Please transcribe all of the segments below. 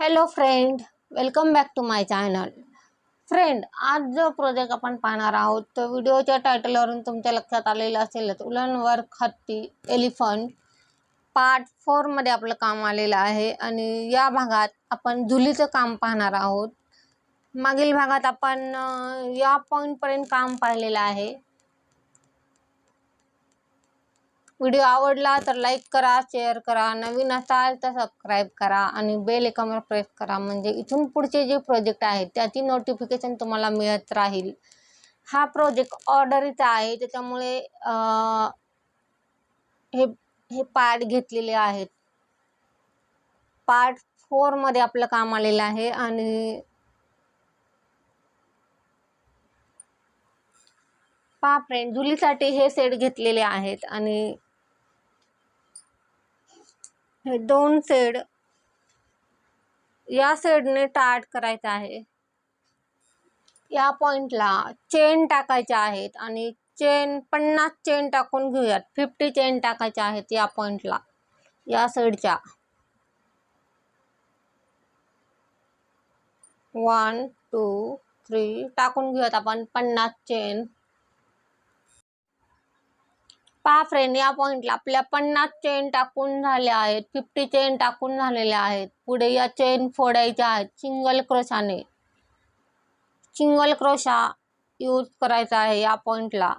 Hello friend welcome back to my channel friend आज जो project आपण पाहणार आहोत तो व्हिडिओच्या टायटलवरून तुमच्या लक्षात आलेलं असेलच उलनवर हत्ती एलिफंट पार्ट फोरमध्ये आपलं काम आलेलं आहे. आणि या भागात आपण जुलीचं काम पाहणार आहोत. मागील भागात आपण या पॉईंटपर्यंत काम पाहिलेलं आहे. व्हिडिओ आवडला तर लाईक करा शेअर करा नवीन असाल तर सबस्क्राईब करा आणि बेल एकावर प्रेस करा. म्हणजे इथून पुढचे जे प्रोजेक्ट आहेत त्याची नोटिफिकेशन तुम्हाला मिळत राहील. हा प्रोजेक्ट ऑर्डरीचा आहे त्याच्यामुळे हे हे पार्ट घेतलेले आहेत. पार्ट फोरमध्ये आपलं काम आलेलं आहे आणि पहा फ्रेंड जुलीसाठी हे सेट घेतलेले आहेत आणि हे दोन सेड. या सेडने टार्ट करायचं आहे. या पॉइंटला चेन टाकायच्या आहेत आणि चेन पन्नास चेन टाकून घेऊयात. फिफ्टी चेन टाकायच्या आहेत या पॉइंटला या साईडच्या वन टू थ्री टाकून घेऊयात आपण पन्नास चेन. पहा फ्रेंड या पॉइंटला आपल्या पन्नास चेन टाकून झाल्या आहेत फिफ्टी चेन टाकून झालेल्या आहेत. पुढे या चेन फोडायच्या आहेत सिंगल क्रोशाने सिंगल क्रोशा यूज करायचा आहे या पॉइंटला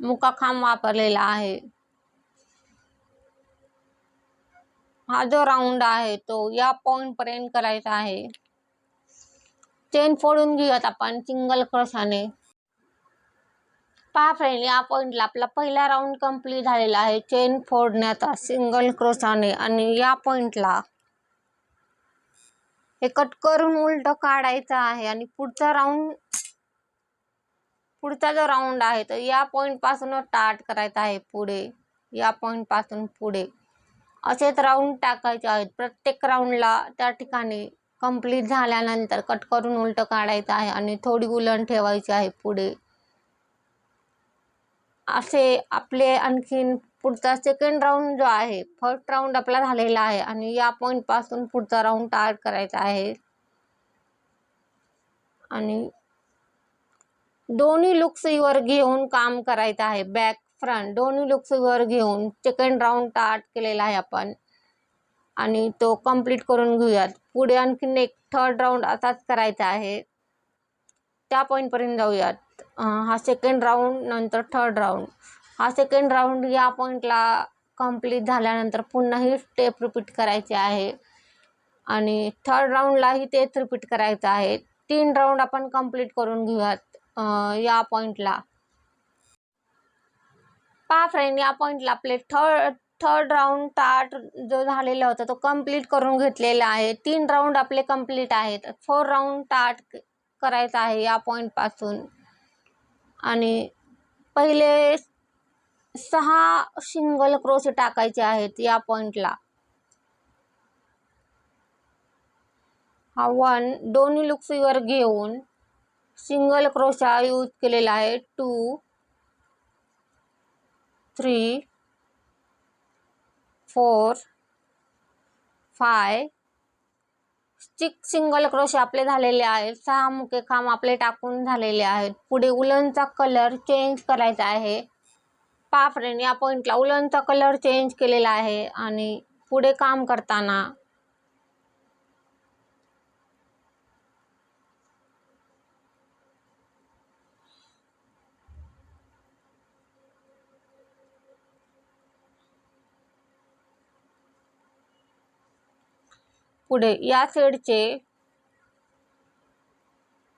मुकाखांब वापरलेला आहे. हा जो राऊंड आहे तो या पॉइंट पर्यंत करायचा आहे. चेन फोडून घेऊयात आपण सिंगल क्रोशाने पहा फ्रेंड या पॉईंटला आपला पहिला राऊंड कंप्लीट झालेला आहे. चेन फोडण्याचा सिंगल क्रोसाने आणि. या पॉईंटला हे कट करून उलट काढायचं आहे. आणि पुढचा राऊंड पुढचा जो राऊंड आहे तर या पॉईंटपासून स्टार्ट करायचा आहे पुढे. या पॉईंटपासून पुढे. असेच राऊंड टाकायचे आहेत. प्रत्येक राऊंडला त्या ठिकाणी कंप्लीट झाल्यानंतर कट करून उलट काढायचं आहे. आणि थोडी उलण ठेवायची आहे पुढे. असे आपले आणखीन पुढचा सेकंड राऊंड जो आहे फर्स्ट राऊंड आपला झालेला आहे आणि या पॉईंटपासून पुढचा राऊंड स्टार्ट करायचा आहे. आणि दोन्ही लुक्सवर घेऊन काम करायचं आहे बॅक फ्रंट दोन्ही लुक्सवर घेऊन सेकंड राऊंड स्टार्ट केलेला आहे आपण. आणि तो कंप्लीट करून घेऊयात. पुढे आणखीन एक थर्ड राऊंड असाच करायचा आहे. त्या पॉईंटपर्यंत जाऊयात. हा सेकंड राऊंड नंतर थर्ड राऊंड हा सेकंड राऊंड या पॉईंटला कंप्लीट झाल्यानंतर पुन्हा ही स्टेप रिपीट करायची आहे. आणि थर्ड राऊंडलाही तेच रिपीट करायचं आहे. तीन राऊंड आपण कंप्लीट करून घेऊयात या पॉईंटला पहा फ्रेंड या पॉईंटला आपले थर्ड थर्ड राऊंड स्टार्ट जो झालेला होता तो कंप्लीट करून घेतलेला आहे. तीन राऊंड आपले कंप्लीट आहेत. फोर राऊंड स्टार्ट करायचा आहे या पॉईंटपासून आणि पहिले सहा सिंगल क्रोशे टाकायचे आहेत या पॉईंटला हा वन दोन्ही लुक्सवर घेऊन सिंगल क्रोशा यूज केलेला आहे. Two three four five single crochet आपले झालेले आहेत. सहा मुके खांब आपले टाकून झालेले आहेत. पुढे उलनचा कलर चेंज करायचा आहे. पहा फ्रेंड या पॉईंटला उलनचा कलर चेंज केलेला आहे. आणि पुढे काम करताना पुढे या सेडचे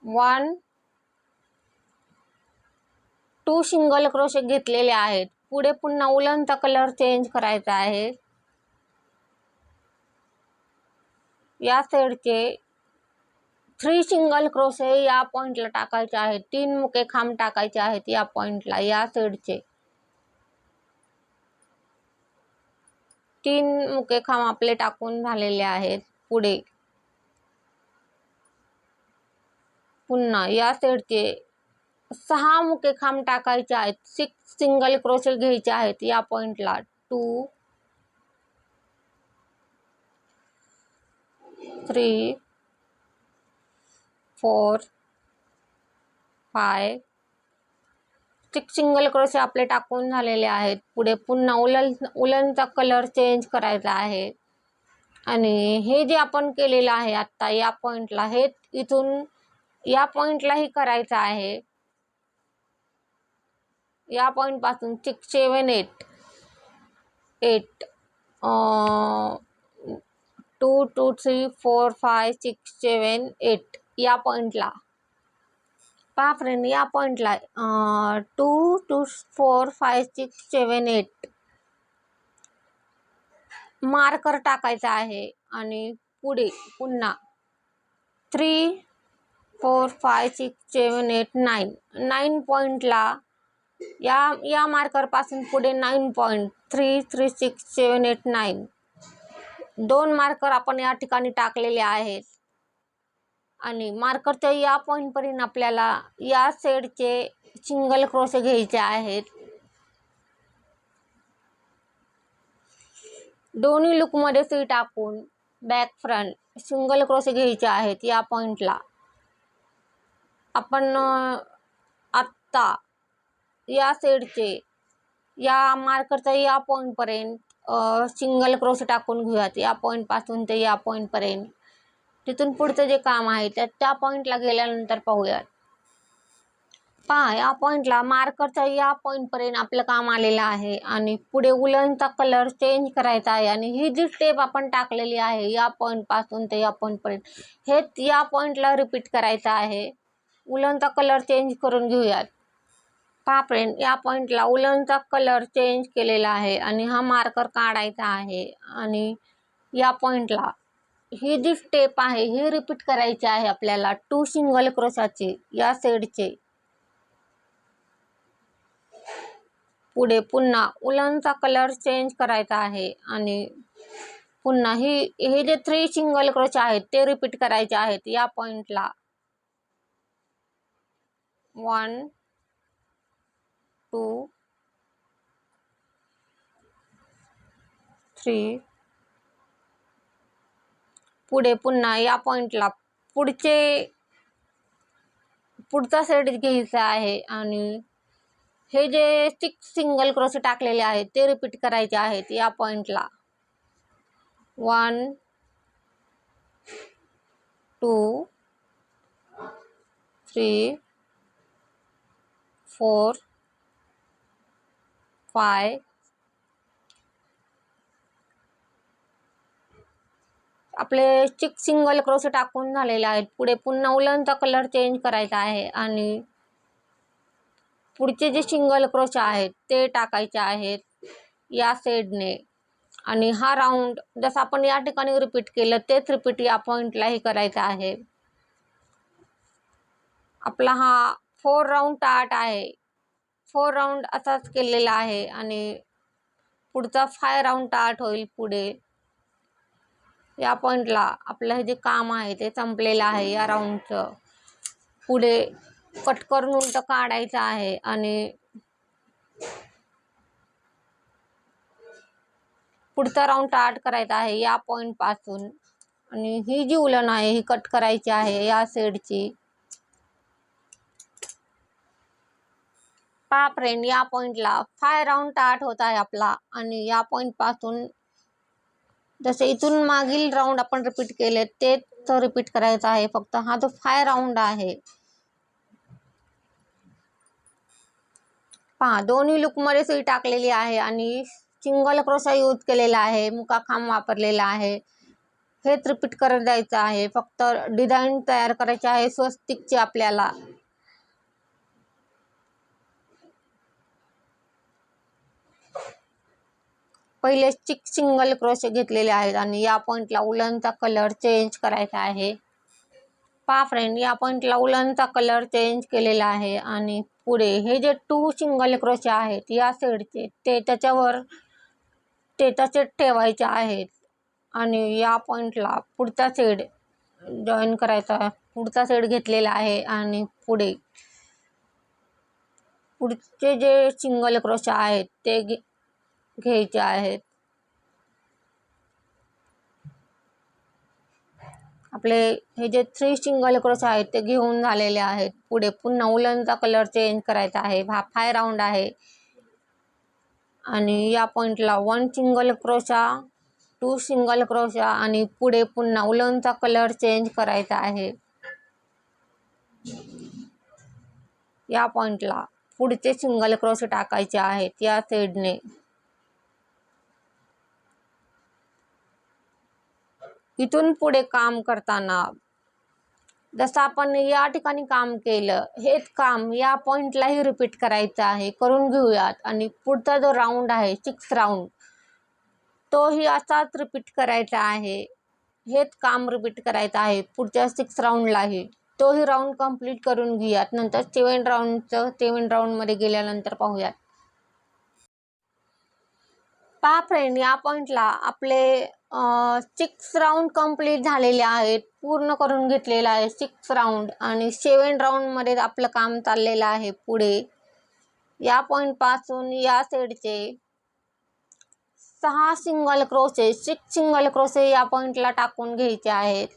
वन टू सिंगल क्रोशे घेतलेले आहेत. पुढे पुन्हा उलनचा कलर चेंज करायचा आहे. या सेडचे थ्री सिंगल क्रोशे या पॉइंटला टाकायचे आहेत. तीन मुके खांब टाकायचे आहेत या पॉइंटला या सेडचे तीन मुके खांब आपले टाकून झालेले आहेत. पुढे. पुन्हा या सेटचे सहा मुके खांब टाकायचे आहेत. सिक्स सिंगल क्रोशे घ्यायचे आहेत. या पॉइंटला two three four five six single crochet आपले टाकून झालेले आहेत. पुढे पुन्हा उलन उलनचा कलर चेंज करायचा आहे. आणि हे जे आपण केलेलं आहे आत्ता या पॉईंटला हे इथून या पॉईंटलाही करायचं आहे. या पॉईंटपासून six seven eight eight two two three four five six seven eight या पॉईंटला पहा फ्रेंड या पॉईंटला two two four five six seven eight marker टाकायचा आहे आणि पुढे पुन्हा three four five six seven eight nine nine पॉईंटला या या मार्करपासून पुढे nine point three three six seven eight nine दोन मार्कर आपण या ठिकाणी टाकलेले आहेत. आणि मार्करच्या या पॉईंटपर्यंत आपल्याला या सेडचे सिंगल क्रोशे घ्यायचे आहेत. दोन्ही लुकमध्ये सुई टाकून बॅक फ्रंट सिंगल क्रोशे घ्यायचे आहेत या पॉईंटला आपण आत्ता या सेडचे या मार्करचा या पॉईंटपर्यंत सिंगल क्रोशे टाकून घेऊयात. या पॉईंटपासून ते या पॉईंटपर्यंत तिथून पुढचं जे काम आहे त्या त्या पॉईंटला गेल्यानंतर पाहूयात. पहा या पॉईंटला मार्करच्या या पॉईंटपर्यंत आपलं काम आलेलं आहे. आणि पुढे उलनचा कलर चेंज करायचा आहे. आणि ही जी स्टेप आपण टाकलेली आहे या पॉईंटपासून ते या पॉईंटपर्यंत हे या पॉईंटला रिपीट करायचं आहे. उलनचा कलर चेंज करून घेऊयात. पहा फ्रेंड या पॉईंटला उलनचा कलर चेंज केलेला आहे. आणि हा मार्कर काढायचा आहे. आणि या पॉईंटला ही जी स्टेप आहे ही रिपीट करायची आहे आपल्याला. टू सिंगल क्रोशाचे या सेडचे पुढे पुन्हा उलनचा कलर चेंज करायचा आहे आणि पुन्हा ही हे जे थ्री सिंगल क्रोच आहेत ते रिपीट करायचे आहेत या पॉईंटला वन टू थ्री पुढे पुन्हा या पॉईंटला पुढचे पुढचा सेट घ्यायचा आहे आणि हे जे सिक्स सिंगल क्रोसे टाकलेले आहेत ते रिपीट करायचे आहेत या पॉईंटला one two three four five आपले चिक सिंगल क्रोसे टाकून झालेले आहेत. पुढे पुन्हा उलनचा कलर चेंज करायचा आहे आणि पुढचे जे सिंगल क्रोश आहेत ते टाकायचे आहेत या सेडने आणि हा राऊंड जसं आपण या ठिकाणी रिपीट केलं तेच रिपीट या पॉईंटलाही करायचं आहे. आपला हा फोर राऊंड टाट आहे. फोर राऊंड असाच केलेला आहे आणि पुढचा फाय राऊंड टाट होईल पुढे. या पॉईंटला आपलं हे जे काम आहे ते संपलेलं आहे या राऊंडचं पुढे कट करून उलट काढायचं आहे आणि पुढचा राऊंड स्टार्ट करायचा आहे या पॉईंटपासून आणि ही जी उलन आहे ही कट करायची आहे या सेडची पा फ्रेंड या पॉईंटला फाय राऊंड स्टार्ट होत आहे आपला. आणि या पॉईंटपासून जसे इथून मागील राऊंड आपण रिपीट केले तेच रिपीट करायचं आहे. फक्त हा जो फाय राऊंड आहे पहा दोन्ही लुकमध्ये सुई टाकलेली आहे आणि सिंगल क्रोशा यूज केलेला आहे मुकाखांब वापरलेला आहे. हेच रिपीट करत जायचं आहे. फक्त डिझाईन तयार करायची आहे स्वस्तिकची आपल्याला. पहिले चिक सिंगल क्रोशे घेतलेले आहेत आणि या पॉईंटला उलनचा कलर चेंज करायचा आहे. पा फ्रेंड या पॉईंटला उलनचा कलर चेंज केलेला आहे आणि पुढे हे जे टू सिंगल क्रोशे आहेत या सेडचे ते त्याच्यावर ते तसे ठेवायचे आहेत. आणि या पॉईंटला पुढचा सेड जॉईन करायचा पुढचा सेड घेतलेला आहे आणि पुढे. पुढचे जे सिंगल क्रोशे आहेत ते घे घ्यायचे आहेत. आपले हे जे थ्री सिंगल क्रोच आहेत ते घेऊन झालेले आहेत. पुढे पुन्हा उलनचा कलर चेंज करायचा आहे. हा फाय राऊंड आहे. आणि या पॉईंटला one single crochet two single crochet आणि पुढे पुन्हा उलनचा कलर चेंज करायचा आहे. या पॉईंटला पुढचे सिंगल क्रोश टाकायचे आहेत या साईडने इथून पुढे काम करताना जसं आपण या ठिकाणी काम केलं हेच काम या पॉईंटलाही रिपीट करायचं आहे करून घेऊयात. आणि पुढचा जो राऊंड आहे सिक्स राऊंड तोही असाच रिपीट करायचा आहे. हेच काम रिपीट करायचं आहे पुढच्या सिक्स राऊंडलाही तोही राऊंड कंप्लीट करून घेऊयात. नंतर सेवन राऊंडचं सेवन राऊंडमध्ये गेल्यानंतर पाहूयात. पहा फ्रेंड या पॉईंटला आपले सिक्स राऊंड कंप्लीट झालेले आहेत. पूर्ण करून घेतलेलं आहे सिक्स राऊंड आणि सेवन राऊंडमध्ये आपलं काम चाललेलं आहे पुढे. या पॉईंटपासून या सेडचे सहा single crochet six single crochet या पॉईंटला टाकून घ्यायचे आहेत.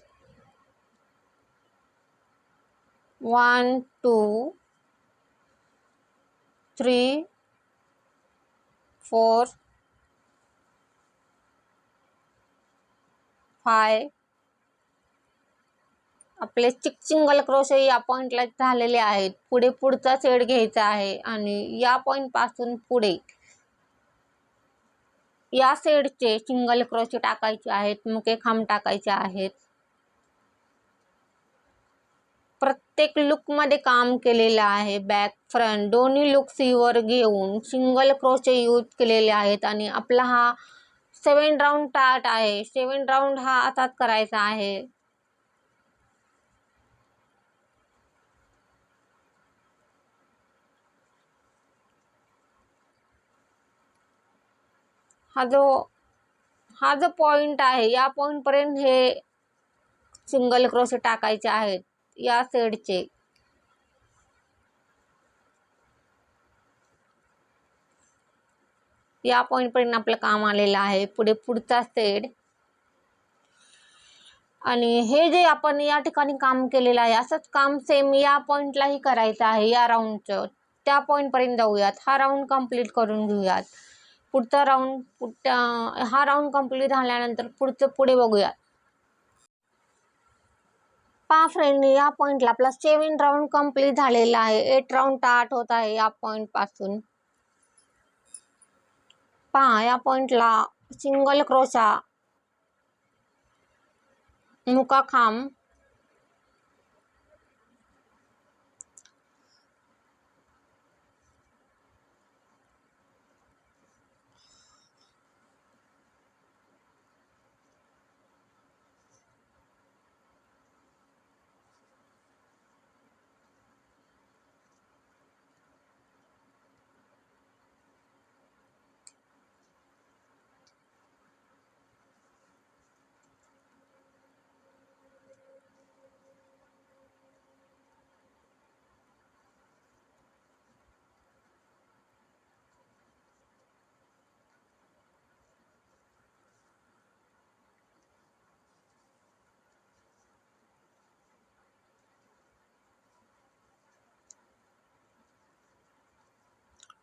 वन टू थ्री फोर हाय. आपले चिकचिंगल सिंगल क्रोशे या पॉईंटला झालेले आहेत. पुढे पुढचा सेड घ्यायचा आहे आणि या पॉईंटपासून पुढे या सेडचे सिंगल क्रोशे टाकायचे आहेत मुके खांब टाकायचे आहेत. प्रत्येक लुकमध्ये काम केलेलं आहे. बॅक फ्रंट दोन्ही लुक्स वर घेऊन सिंगल क्रोशे यूज केलेले आहेत आणि आपला हा सेवन राऊंड टार्ट आहे. सेवन राऊंड हा असाच करायचा आहे. हा जो हा जो पॉइंट आहे या पॉईंटपर्यंत हे सिंगल क्रोसे टाकायचे आहेत या सेडचे या पॉईंटपर्यंत आपलं काम आलेलं आहे. पुढे पुढचा सेड आणि हे जे आपण या ठिकाणी काम केलेलं आहे असंच काम सेम या पॉईंटलाही करायचं आहे या राऊंडचं त्या पॉईंटपर्यंत जाऊयात. हा राऊंड कंप्लीट करून घेऊयात. पुढचा राऊंड पुढ हा राऊंड कंप्लीट झाल्यानंतर पुढचं पुढे बघूयात. पहा फ्रेंड या पॉईंटला आपला सेवन राऊंड कंप्लीट झालेला आहे. एट राऊंड स्टार्ट होत आहे या पॉईंटपासून पहा या पॉईंटला सिंगल क्रोशा मुका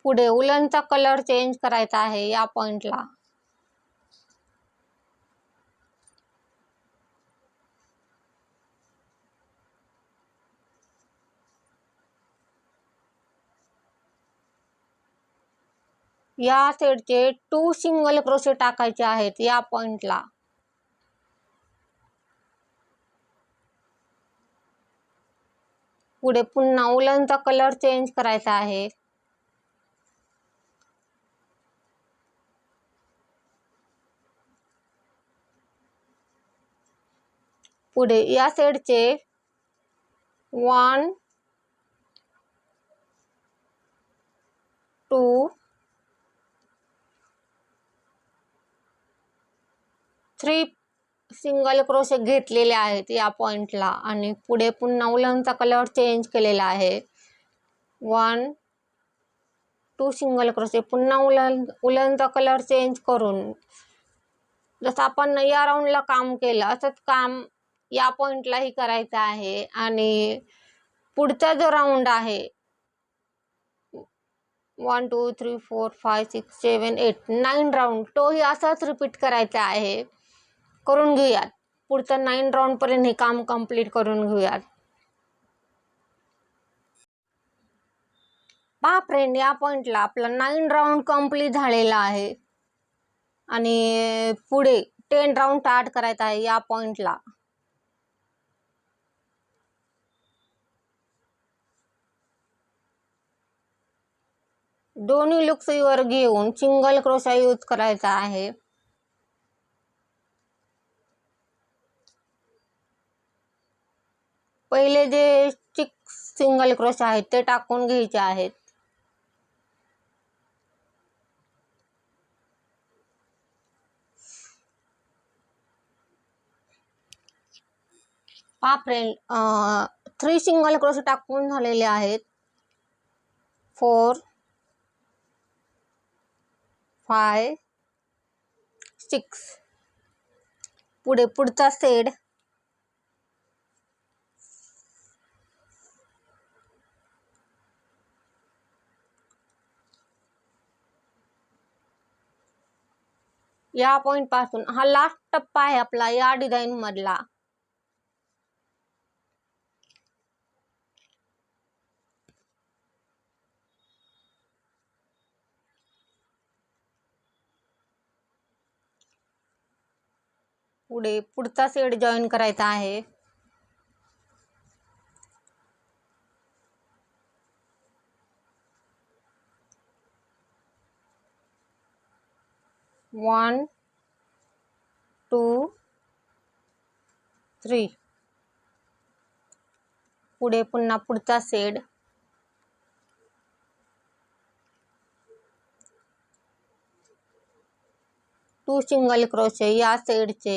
पुढे उलनचा कलर चेंज करायचा आहे या पॉइंटला या सेटचे टू सिंगल क्रोशे टाकायचे आहेत या पॉइंटला पुढे पुन्हा उलनचा कलर चेंज करायचा आहे. पुढे या सेटचे one two three single crochet घेतलेले आहेत या पॉइंटला. आणि पुढे पुन्हा उलनचा कलर चेंज केलेला आहे. One two single crochet. पुन्हा उलन उलनचा कलर चेंज करून. जसं आपण या राऊंडला काम केलं असंच काम या पॉइंटलाही करायचा आहे. आणि पुढचा जो राऊंड आहे one two three four five six seven eight nine round तोही असाच रिपीट करायचा आहे. करून घेऊयात. पुढचं नाईन राऊंडपर्यंत हे काम कंप्लीट करून घेऊयात. पहा फ्रेंड या पॉइंटला आपला नाईन राऊंड कंप्लीट झालेला आहे. आणि पुढे टेन राऊंड स्टार्ट करायचा आहे या पॉइंटला दोन्ही लुक्सवर घेऊन सिंगल क्रोशा यूज करायचा आहे. पहिले जे चिक सिंगल क्रोश आहेत ते टाकून घ्यायचे आहेत. पहा फ्रेंड थ्री सिंगल क्रोश टाकून झालेले आहेत. Four five six. पुढे पुढचा सेड. या पॉईंटपासून हा लास्ट टप्पा आहे आपला या डिझाईन मधला. पुढे पुढचा सेट जॉईन करायचा आहे. वन टू थ्री पुढे पुन्हा पुढचा सेड टू सिंगल क्रोशे या सेडचे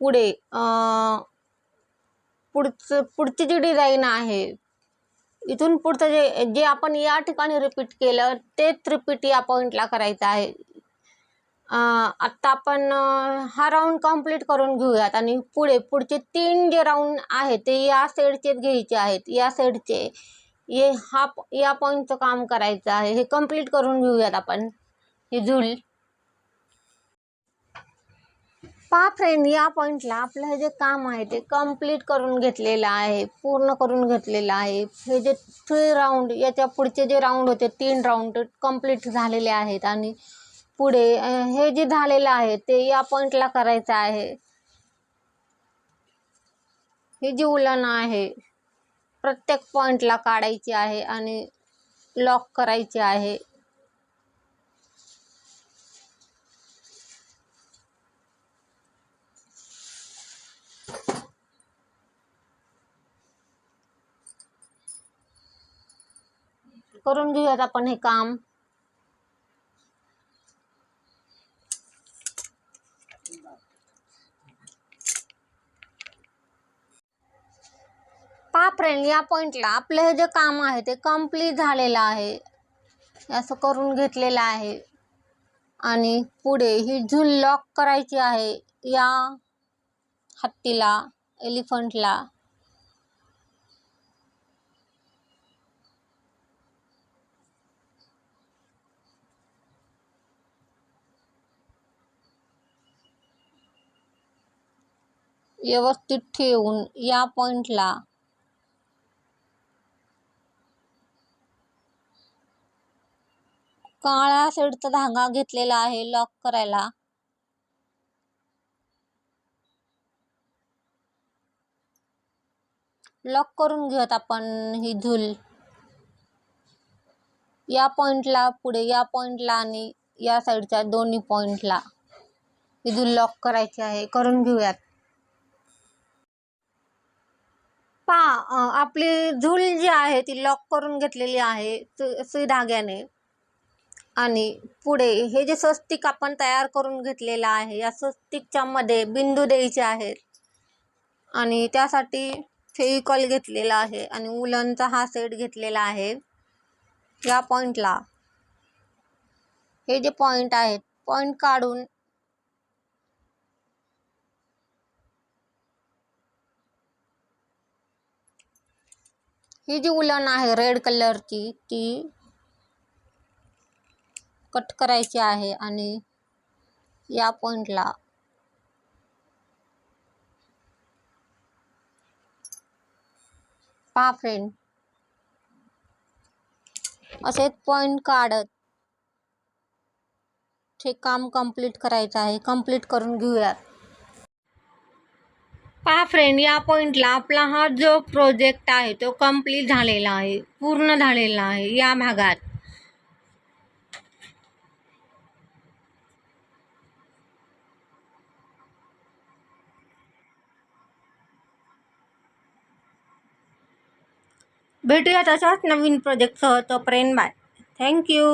पुढे पुढचं पुढची जी डिझाईन आहे इथून पुढचं जे जे आपण या ठिकाणी रिपीट केलं तेच रिपीट या पॉईंटला करायचं आहे. आत्ता आपण हा राऊंड कंप्लीट करून घेऊयात आणि पुढे पुढचे तीन जे राऊंड आहेत ते या साईडचेच घ्यायचे आहेत. या साईडचे हे हा या पॉईंटचं काम करायचं आहे. हे कंप्लीट करून घेऊयात आपण. हे झुल पहा फ्रेंड या पॉईंटला आपलं हे जे काम आहे ते कंप्लीट करून घेतलेलं आहे पूर्ण करून घेतलेलं आहे. हे जे थ्री राऊंड याच्या पुढचे जे राऊंड होते तीन राऊंड कंप्लीट झालेले आहेत आणि पुढे हे जे झालेलं आहे ते या पॉईंटला करायचं आहे. हे जी उलन आहे प्रत्येक पॉईंटला काढायची आहे आणि लॉक करायची आहे. करून घेऊयात आपण हे काम. पहा फ्रेंड या पॉईंटला आपलं हे जे काम आहे ते कंप्लीट झालेलं आहे. असं करून घेतलेलं आहे. आणि पुढे ही झूल लॉक करायची आहे या हत्तीला एलिफंटला व्यवस्थित ठेवून या पॉईंटला काळा शेडचा धागा घेतलेला आहे. लॉक करायला. लॉक करून घेऊयात आपण ही झूल या पॉइंटला पुढे या पॉइंटला आणि या साईडच्या दोन्ही पॉइंटला ही झूल लॉक करायची आहे. करून घेऊयात पहा आपली झूल जी आहे ती लॉक करून घेतलेली आहे सुई धाग्याने आणि पुढे हे जे स्वस्तिक आपण तयार करून घेतलेलं आहे या स्वस्तिकच्या मध्ये बिंदू द्यायचे आहेत. आणि त्यासाठी फेविकॉल घेतलेला आहे आणि उलनचा हा सेट घेतलेला आहे. या पॉईंटला हे जे पॉईंट आहेत पॉईंट काढून ही जी उलन आहे रेड कलरची ती कट करायची आहे आणि या पॉईंटला पहा फ्रेंड असे पॉईंट काढत हे काम कंप्लीट करायचं आहे. कंप्लीट करून घेऊयात. पहा फ्रेंड या पॉईंटला आपला हा जो प्रोजेक्ट आहे तो कंप्लीट झालेला आहे पूर्ण झालेला आहे या भागात. भेटूया तशाच नवीन प्रोजेक्टसह तोपर्यंत बाय थँक्यू